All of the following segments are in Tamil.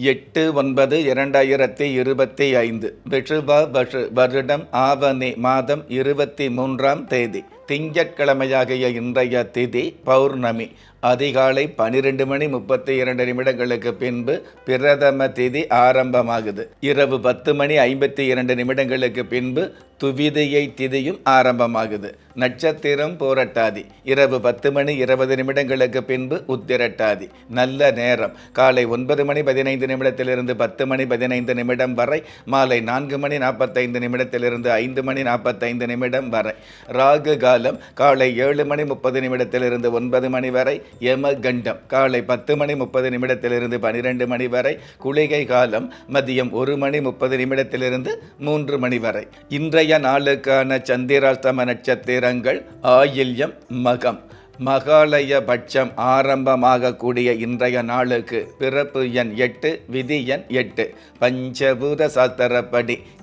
எட்டு ஒன்பது இரண்டாயிரத்தி இருபத்தி ஐந்து விஷுவ வருடம் ஆவணி மாதம் இருபத்தி மூன்றாம் தேதி. திங்கட்கிழமையாகிய இன்றைய திதி பௌர்ணமி. அதிகாலை பனிரெண்டு மணி முப்பத்தி இரண்டு நிமிடங்களுக்கு பின்பு பிரதம திதி ஆரம்பமாகுது. இரவு பத்து மணி ஐம்பத்தி இரண்டு நிமிடங்களுக்கு பின்பு துவிதியை திதியும் ஆரம்பமாகுது. நட்சத்திரம் போரட்டாதி. இரவு பத்து மணி இருபது நிமிடங்களுக்கு பின்பு உத்திரட்டாதி. நல்ல நேரம். காலை ஒன்பது மணி பதினைந்து நிமிடத்திலிருந்து பத்து மணி பதினைந்து நிமிடம் வரை மாலை நான்கு மணி நாற்பத்தைந்து நிமிடத்திலிருந்து ஐந்து மணி நாற்பத்தைந்து நிமிடம் வரை. ராகு கா காலம் காலை ஏழு மணி முப்பது நிமிடத்திலிருந்து ஒன்பது மணி வரை யம கண்டம் காலை பத்து மணி முப்பது நிமிடத்திலிருந்து பனிரெண்டு மணி வரை குளிகை காலம் மதியம் ஒரு மணி முப்பது நிமிடத்திலிருந்து மூன்று மணி வரை. இன்றைய நாளுக்கான சந்திராஷ்டம நட்சத்திரங்கள் ஆயில்யம் மகம். மகாலய பட்சம் ஆரம்பமாகக்கூடிய இன்றைய நாளுக்கு பிறப்பு எண் எட்டு விதி எண் எட்டு. பஞ்சபூத சாஸ்திரப்படி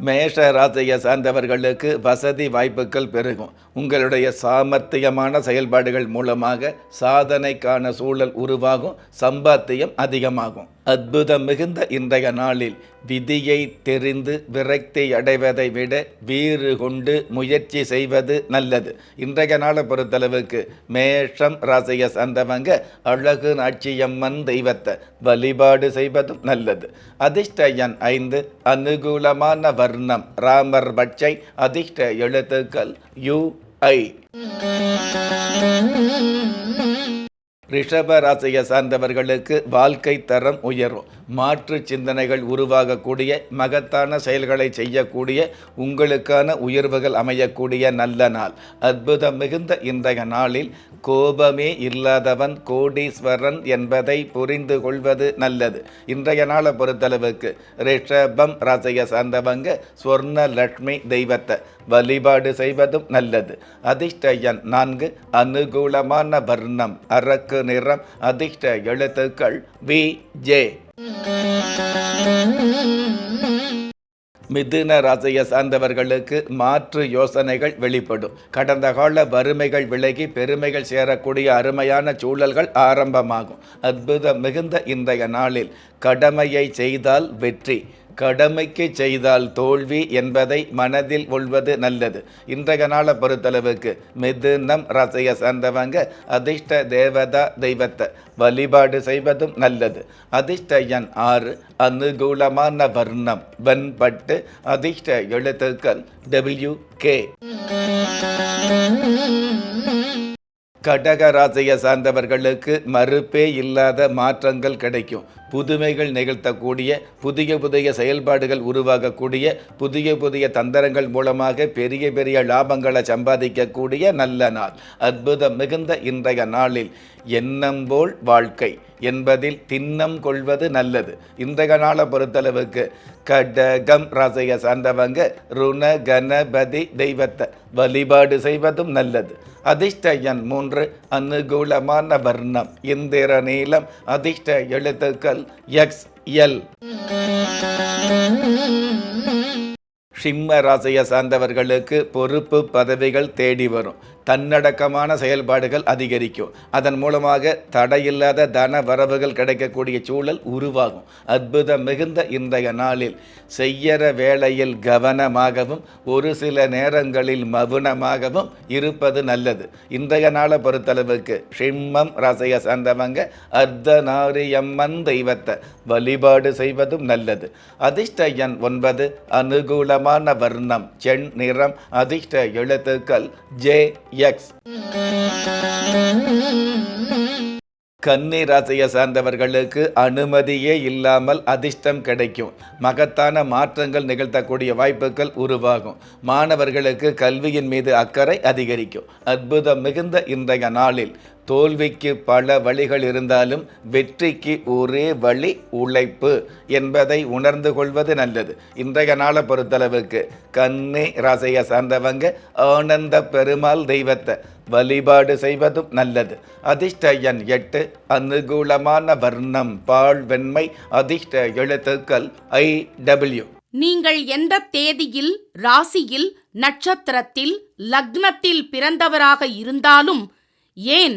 மேஷ ராசியை சார்ந்தவர்களுக்கு வசதி வாய்ப்புகள் பெருகும். உங்களுடைய சாமர்த்தியமான செயல்பாடுகள் மூலமாக சாதனைக்கான சூழல் உருவாகும் சம்பாத்தியம் அதிகமாகும். அற்புதம் மிகுந்த இன்றைய நாளில் விதியை தெரிந்து விரக்தி அடைவதை விட வீறு கொண்டு முயற்சி செய்வது நல்லது. இன்றைய நாளை பொறுத்தளவுக்கு மேஷம் ராசியை சார்ந்தவங்க அழகு நாச்சியம்மன் தெய்வத்தை வழிபாடு செய்வதும் நல்லது. அதிர்ஷ்ட எண் ஐந்து அனுகூலமான வர்ணம் ராமர் பட்சை அதிர்ஷ்ட எழுத்துக்கள் யு ஐ. ரிஷப ராசியை சார்ந்தவர்களுக்கு வாழ்க்கை தரம் உயரும் மாற்று சிந்தனைகள் உருவாகக்கூடிய மகத்தான செயல்களை செய்யக்கூடிய உங்களுக்கான உயர்வுகள் அமையக்கூடிய நல்ல நாள். அற்புதம் மிகுந்த இன்றைய நாளில் கோபமே இல்லாதவன் கோடீஸ்வரன் என்பதை புரிந்து கொள்வது நல்லது. இன்றைய நாளை பொறுத்தளவுக்கு ரிஷபம் ராசியை சார்ந்தவங்க ஸ்வர்ண லட்சுமி தெய்வத்தை வழிபாடு செய்வதும் நல்லது. அதிர்ஷ்டயன் நான்கு அனுகூலமான வர்ணம் அரக்கு நிறம் அதிர்ஷ்ட எழுத்துக்கள் வி. ஜே. மிதுன ராசியை சார்ந்தவர்களுக்கு மாற்று யோசனைகள் வெளிப்படும். கடந்த கால வறுமைகள் விலகி பெருமைகள் சேரக்கூடிய அருமையான சூழல்கள் ஆரம்பமாகும். அற்புதம் மிகுந்த இன்றைய நாளில் கடமையை செய்தால் வெற்றி. கடமைக்கு செய்தால் தோல்வி என்பதை மனதில் கொள்வது நல்லது. இன்றைய நாளை பொறுத்தளவுக்கு மிதுனம் ரசைய சார்ந்தவங்க அதிர்ஷ்ட தேவதா தெய்வத்தை வழிபாடு செய்வதும் நல்லது. அதிர்ஷ்ட எண் ஆறு அனுகூலமான வர்ணம் வெண்பட்டு அதிர்ஷ்ட எழுத்துக்கள் டபிள்யூ கே கடக ராசியை சார்ந்தவர்களுக்கு மறுப்பே இல்லாத மாற்றங்கள் கிடைக்கும். புதுமைகள் நிகழ்த்தக்கூடிய புதிய புதிய செயல்பாடுகள் உருவாகக்கூடிய புதிய புதிய தந்திரங்கள் மூலமாக பெரிய பெரிய லாபங்களை சம்பாதிக்கக்கூடிய நல்ல நாள். அற்புதம் மிகுந்த இன்றைய நாளில் எண்ணம் போல் வாழ்க்கை என்பதில் திண்ணம் கொள்வது நல்லது. இன்றைய நாளை பொறுத்தளவுக்கு கடகம் ராசியை சார்ந்தவங்க ருண கணபதி தெய்வத்தை வழிபாடு செய்வதும் நல்லது. அதிர்ஷ்ட எண் மூன்று அனுகூலமான வர்ணம். இந்திர நீளம் அதிர்ஷ்ட எழுத்துக்கள் எக்ஸ் எல் சிம்ம ராசியை சார்ந்தவர்களுக்கு பொறுப்பு பதவிகள் தேடி வரும். தன்னடக்கமான செயல்பாடுகள் அதிகரிக்கும். அதன் மூலமாக தடையில்லாத தன வரவுகள் கிடைக்கக்கூடிய சூழல் உருவாகும். அற்புதம் மிகுந்த இன்றைய நாளில் செய்யற வேளையில் கவனமாகவும் ஒரு சில நேரங்களில் மவுனமாகவும் இருப்பது நல்லது. இன்றைய நாளை பொறுத்தளவுக்கு ஷிம்மம் ரசைய சார்ந்தவங்க அர்த்தநாரியம்மன் தெய்வத்தை வழிபாடு செய்வதும் நல்லது. அதிர்ஷ்ட எண் ஒன்பது அனுகூலமான வர்ணம் செண் நிறம் அதிர்ஷ்ட எழுத்துக்கள் ஜே எக்ஸ் கன்னி ராசியை சார்ந்தவர்களுக்கு அனுமதியே இல்லாமல் அதிர்ஷ்டம் கிடைக்கும். மகத்தான மாற்றங்கள் நிகழ்த்தக்கூடிய வாய்ப்புகள் உருவாகும். மாணவர்களுக்கு கல்வியின் மீது அக்கறை அதிகரிக்கும். அற்புதம் மிகுந்த இன்றைய நாளில். தோல்விக்கு பல வழிகள் இருந்தாலும் வெற்றிக்கு ஒரே வழி உழைப்பு என்பதை உணர்ந்து கொள்வது நல்லது. இன்றைய நாளை பொறுத்தளவுக்கு கண்ணே ராசியை சார்ந்தவங்க ஆனந்த பெருமாள் தெய்வத்தை வழிபாடு செய்வதும் நல்லது. அதிர்ஷ்ட எண் எட்டு அனுகூலமான வர்ணம் பால் வெண்மை அதிர்ஷ்ட எழுத்துக்கள் ஐ டபிள்யூ. நீங்கள் எந்த தேதியில் ராசியில் நட்சத்திரத்தில் லக்னத்தில் பிறந்தவராக இருந்தாலும் ஏன்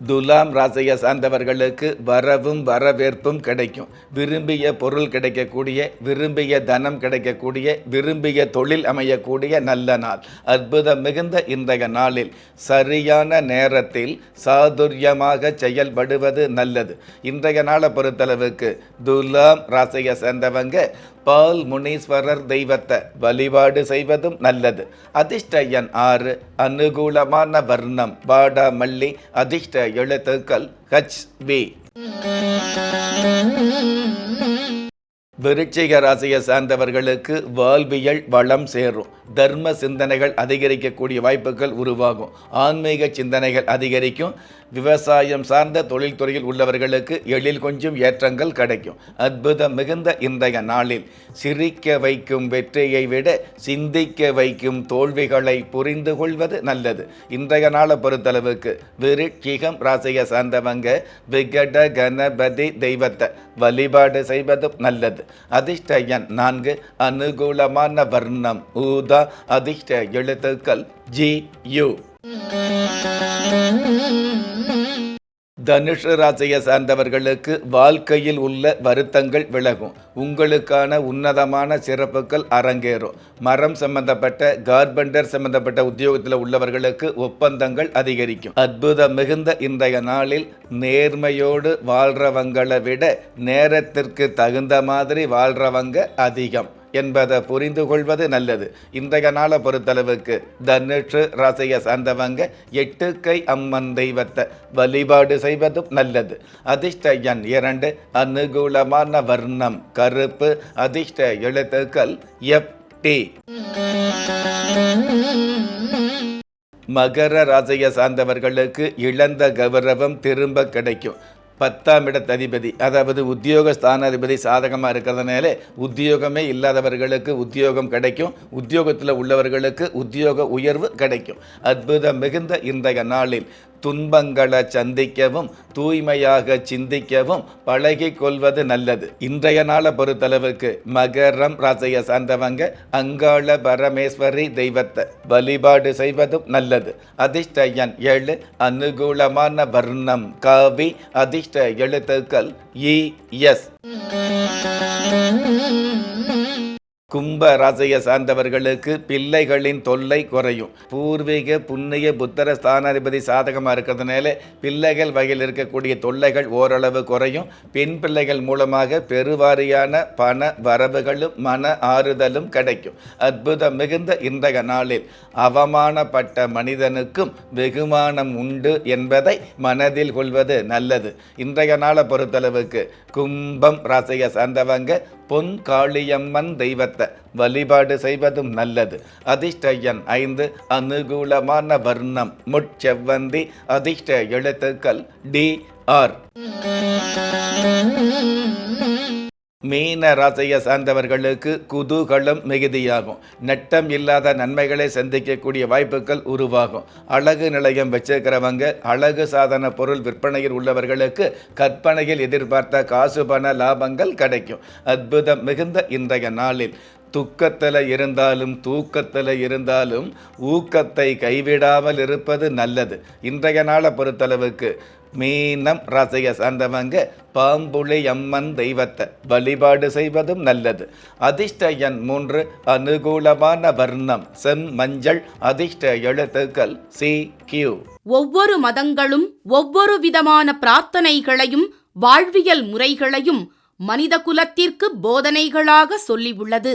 துலாம் ராசியை சார்ந்தவர்களுக்கு வரவும் வரவேற்பும் கிடைக்கும். விரும்பிய பொருள் கிடைக்கக்கூடிய விரும்பிய தனம் கிடைக்கக்கூடிய விரும்பிய தொழில் அமையக்கூடிய நல்ல நாள். அற்புதம் மிகுந்த இன்றைய நாளில் சரியான நேரத்தில் சாதுரியமாக செயல்படுவது நல்லது. இன்றைய நாளை பொறுத்தளவுக்கு துலாம் ராசியை சேர்ந்தவங்க பால் முனீஸ்வரர் தெய்வத்தை வழிபாடு செய்வதும் நல்லது. அதிர்ஷ்ட எண் ஆறு அனுகூலமான வர்ணம். வாடா மல்லி அதிர்ஷ்ட எழுத்துக்கள் ஹச் பி விருச்சிக ராசியை சார்ந்தவர்களுக்கு வாழ்வியல் வளம் சேரும். தர்ம சிந்தனைகள் அதிகரிக்கக்கூடிய வாய்ப்புகள் உருவாகும். ஆன்மீக சிந்தனைகள் அதிகரிக்கும். விவசாயம் சார்ந்த தொழில்துறையில் உள்ளவர்களுக்கு எழில் கொஞ்சம் ஏற்றங்கள் கிடைக்கும். அற்புதம் மிகுந்த இன்றைய நாளில் சிரிக்க வைக்கும் வெற்றியை விட சிந்திக்க வைக்கும் தோல்விகளை புரிந்து கொள்வது நல்லது. இன்றைய நாளை பொறுத்தளவுக்கு விருட்சிகம் ராசியை சார்ந்தவங்க விகட கணபதி தெய்வத்தை வழிபாடு செய்வதும் நல்லது. அதிர்ஷ்ட எண் நான்கு அனுகூலமான வர்ணம் ஊதா அதிர்ஷ்ட எழுத்துக்கள் ஜி யு. தனுஷ ராசியை சார்ந்தவர்களுக்கு வாழ்க்கையில் உள்ள வருத்தங்கள் விலகும். உங்களுக்கான உன்னதமான சிறப்புகள் அரங்கேறும். மரம் சம்பந்தப்பட்ட கார்பெண்டர் சம்பந்தப்பட்ட உத்தியோகத்தில் உள்ளவர்களுக்கு ஒப்பந்தங்கள் அதிகரிக்கும். அற்புதம் மிகுந்த இன்றைய நாளில் நேர்மையோடு வாழ்றவங்களை விட நேரத்திற்கு தகுந்த மாதிரி வாழ்றவங்க அதிகம். என்பதை புரிந்து கொள்வது நல்லது. இன்றைய நாளை பொறுத்தளவுக்கு தனுஷு ராசியை சார்ந்தவங்க எட்டு கை அம்மன் தெய்வத்தை வழிபாடு செய்வதும் நல்லது. அதிர்ஷ்ட எண் இரண்டு அனுகூலமான வர்ணம் கருப்பு அதிர்ஷ்ட எழுத்துக்கள் எப் டி. மகர ராசியை சார்ந்தவர்களுக்கு இழந்த கௌரவம் திரும்ப கிடைக்கும். பத்தாம் இடத்ததிபதி அதாவது உத்தியோக ஸ்தானாதிபதி சாதகமாக இருக்கிறதுனால உத்தியோகமே இல்லாதவர்களுக்கு உத்தியோகம் கிடைக்கும். உத்தியோகத்தில் உள்ளவர்களுக்கு உத்தியோக உயர்வு கிடைக்கும். அற்புதம் மிகுந்த இன்றைய நாளில் துன்பங்களை சந்திக்கவும் தூய்மையாக சிந்திக்கவும் பழகி கொள்வது நல்லது. இன்றைய நாளை பொறுத்தளவுக்கு மகரம் ராசியை சார்ந்தவங்க அங்காள பரமேஸ்வரி தெய்வத்தை வழிபாடு செய்வதும் நல்லது. அதிர்ஷ்ட எண் ஏழு அனுகூலமான வர்ணம் காவி அதிர்ஷ்ட எழுத்துக்கள் இ எஸ். கும்ப ராசியை சார்ந்தவர்களுக்கு பிள்ளைகளின் தொல்லை குறையும். பூர்வீக புண்ணிய புத்தர ஸ்தானாதிபதி சாதகமாக இருக்கிறதுனால பிள்ளைகள் வகையில் இருக்கக்கூடிய தொல்லைகள் ஓரளவு குறையும். பெண் பிள்ளைகள் மூலமாக பெருவாரியான பண வரவுகளும் மன ஆறுதலும் கிடைக்கும். அற்புதம் மிகுந்த இன்றைய நாளில் அவமானப்பட்ட மனிதனுக்கும் வெகுமானம் உண்டு என்பதை மனதில் கொள்வது நல்லது. இன்றைய நாளை பொறுத்தளவுக்கு கும்பம் ராசியை சார்ந்தவங்க பொன் காளியம்மன் தெய்வத்தை வழிபாடு செய்வதும் நல்லது. அதிர்ஷ்டயன் ஐந்து அனுகூலமான வர்ணம். முட்செவ்வந்தி அதிர்ஷ்ட எழுத்துக்கள் டி ஆர். மீன ராசியை சார்ந்தவர்களுக்கு குதூகலம் மிகுதியாகும். நட்டம் இல்லாத நன்மைகளை சந்திக்கக்கூடிய வாய்ப்புகள் உருவாகும். அழகு நிலையம் வச்சிருக்கிறவங்க அழகு சாதன பொருள் விற்பனையில் உள்ளவர்களுக்கு கற்பனையில் எதிர்பார்த்த காசு பண லாபங்கள் கிடைக்கும். அற்புதம் மிகுந்த இன்றைய நாளில். துக்கத்தில் இருந்தாலும் தூக்கத்தில் இருந்தாலும் ஊக்கத்தை கைவிடாமல் இருப்பது நல்லது. இன்றைய நாளை பொறுத்தளவுக்கு மீனம் ரசைய சார்ந்தவங்க பாம்புளி அம்மன் தெய்வத்தை வழிபாடு செய்வதும் நல்லது. அதிர்ஷ்ட எண் மூன்று அனுகூலமான வர்ணம் செம் மஞ்சள் அதிர்ஷ்ட எழுத்துக்கள் சி கியூ. ஒவ்வொரு மதங்களும் ஒவ்வொரு விதமான பிரார்த்தனைகளையும் வாழ்வியல் முறைகளையும் மனித குலத்திற்கு போதனைகளாக சொல்லியுள்ளது.